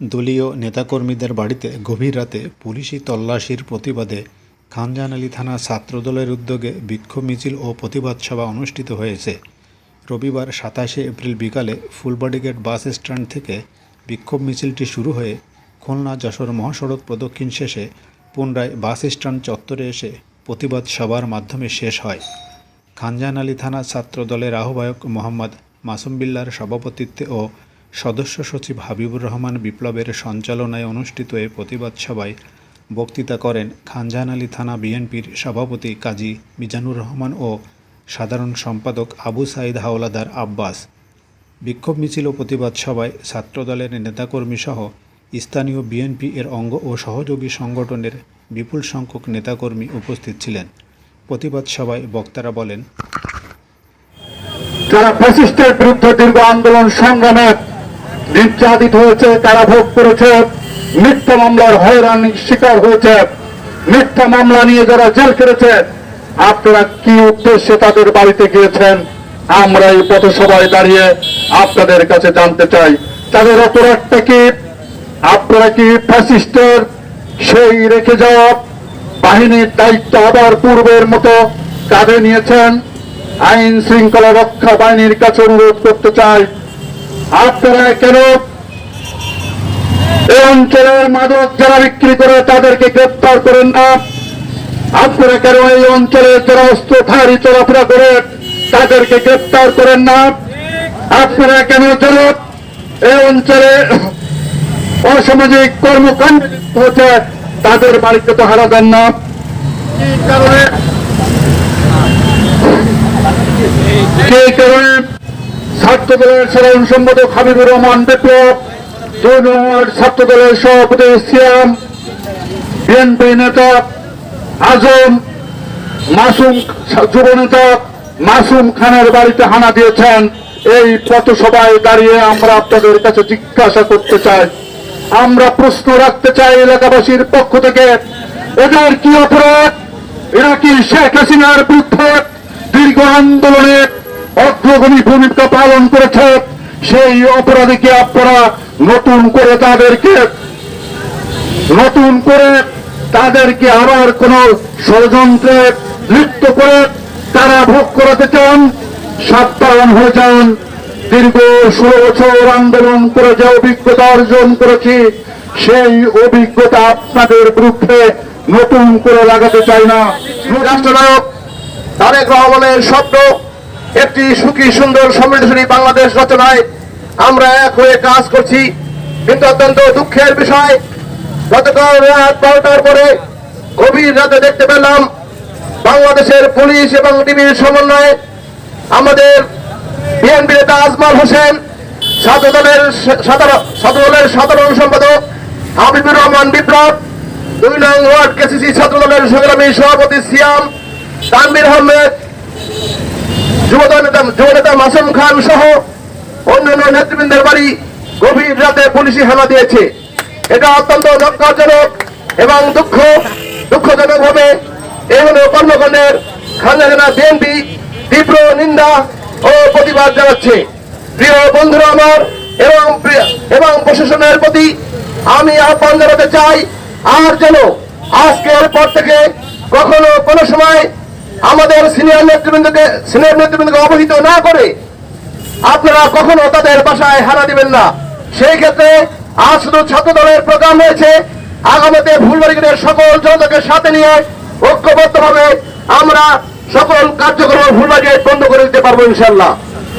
দলীয় নেতাকর্মীদের বাড়িতে গভীর রাতে পুলিশি তল্লাশির প্রতিবাদে খানজাহান আলী থানা ছাত্রদলের উদ্যোগে বিক্ষোভ মিছিল ও প্রতিবাদ সভা অনুষ্ঠিত হয়েছে। রবিবার সাতাশে এপ্রিল বিকালে ফুলবাড়িগেট বাস স্ট্যান্ড থেকে বিক্ষোভ মিছিলটি শুরু হয়ে খুলনা যশোর মহাসড়ক প্রদক্ষিণ শেষে পুনরায় বাস স্ট্যান্ড চত্বরে এসে প্রতিবাদ সভার মাধ্যমে শেষ হয়। খানজান আলী থানা ছাত্রদলের আহ্বায়ক মোহাম্মদ মাসুম বিল্লার সভাপতিত্বে ও সদস্য সচিব হাবিবুর রহমান বিপ্লবের সঞ্চালনায় অনুষ্ঠিত এ প্রতিবাদ সভায় বক্তৃতা করেন খানজাহান আলী থানা বিএনপির সভাপতি কাজী মিজানুর রহমান ও সাধারণ সম্পাদক আবু সাইদ হাওলাদার আব্বাস। বিক্ষোভ মিছিল ও প্রতিবাদ সভায় ছাত্রদলের নেতাকর্মী সহ স্থানীয় বিএনপি এর অঙ্গ ও সহযোগী সংগঠনের বিপুল সংখ্যক নেতাকর্মী উপস্থিত ছিলেন। প্রতিবাদ সভায় বক্তারা বলেন, যারা ফ্যাসিস্টের বিরুদ্ধে দীর্ঘ আন্দোলন সংগ্রামে নির্যাতিত হয়েছে তারা ভোগ করেছে, মিথ্যা মামলার হয়রানির শিকার হয়েছে, মিথ্যা মামলা নিয়ে যারা জেল কেটেছে আপনারা কি উদ্দেশ্যে তাদের বাড়িতে গিয়েছেন? আমরা এই পথসভায় দাঁড়িয়ে আপনাদের কাছে জানতে চাই, তাদের অপরাধটা কি? আপনারা কি ফ্যাসিস্টের সেই রেখে যাওয়া বাহিনীর দায়িত্ব আবার পূর্বের মতো কাঁধে নিয়েছেন? আইন শৃঙ্খলা রক্ষা বাহিনীর কাছে অনুরোধ করতে চাই আপনারা কেন এই অঞ্চলের মাদক যারা বিক্রি করে তাদেরকে গ্রেপ্তার করেন না? আপনারা কেন এই অঞ্চলের যারা অস্ত্রধারী চলাফেরা করে তাদেরকে গ্রেপ্তার করেন না? আপনারা কেন যেন এই অঞ্চলে অসামাজিক কর্মকাণ্ড হচ্ছে তাদের বাড়িতে তো হারা দেন না? কি কারণে? ছাত্র দলের সাধারণ সম্পাদক হাবিবুর রহমান বিপ্লব, দুই ছাত্র দলের সভাপতি সিয়াম, বিএনপি নেতা আজম, মাসুম যুব নেতা মাসুম খানের বাড়িতে হানা দিয়েছেন। এই পথসভায় দাঁড়িয়ে আমরা আপনাদের কাছে জিজ্ঞাসা করতে চাই। আমরা প্রশ্ন রাখতে চাই এলাকাবাসীর পক্ষ থেকে, এদের কি অপরাধ? এরা কি শেখ হাসিনার বিরুদ্ধে দীর্ঘ আন্দোলনে অগ্রগণী ভূমিকা পালন করেছে। সেই অপরাধীকে আপনারা নতুন করে তাদেরকে, নতুন করে তাদেরকে আবার কোন ষড়যন্ত্রে লিপ্ত করে তারা ভোগ করাতে চান সাবধান হয়ে যান। দীর্ঘ ষোলো বছর আন্দোলন করে যে অভিজ্ঞতা অর্জন করেছি, সেই অভিজ্ঞতা আপনাদের বিরুদ্ধে নতুন করে লাগাতে চাই না। রাষ্ট্রনায়ক তারেক রহমানের স্বপ্ন একটি সুখী, সুন্দর, সমৃদ্ধশালী বাংলাদেশ রচনায় আমরা এক হয়ে কাজ করছি। কিন্তু অত্যন্ত দুঃখের বিষয়, গতকাল রাত বারোটার পরে গভীর রাতে দেখতে পেলাম বাংলাদেশের পুলিশ এবং টিভির সমন্বয়ে আমাদের বিএনপি নেতা আজমাল হোসেন ছাত্র দলের সাধারণ সম্পাদক হাবিবুর রহমান বিপ্লব, দুই নং ওয়ার্ড কেসিসি ছাত্র দলের সংগ্রামী সভাপতি সিয়াম তানবির আহমেদ যুবদল নেতা মাসুম খান সহ অন্যান্য নেতৃবৃন্দের বাড়ি গভীর রাতে পুলিশি হানা দিয়েছে। এটা অত্যন্ত নক্কারজনক এবং দুঃখ দুঃখজনক ভাবে এগুলো কর্মকাণ্ডের খানজানা বিএনপি তীব্র নিন্দা ও প্রতিবাদ জানাচ্ছে। প্রিয় বন্ধুরা আমার, এবং এবং প্রশাসনের প্রতি আমি আহ্বান জানাতে চাই, আর যেন আজকের পর থেকে কখনো কোনো সময় আমাদের সিনিয়র নেতৃবৃন্দকে সিনিয়র নেতৃবৃন্দকে অবহিত না করে আপনারা কখনো তাদের বাসায় হারা দিবেন না। সেই ক্ষেত্রে আজ শুধু ছাত্র দলের প্রোগ্রাম হয়েছে আগামীতে ফুলবাড়িগের সকল জনতাকে সাথে নিয়ে ঐক্যবদ্ধভাবে আমরা সকল কার্যক্রম ফুলবাড়ি বন্ধ করে দিতে পারব ইনশাল্লাহ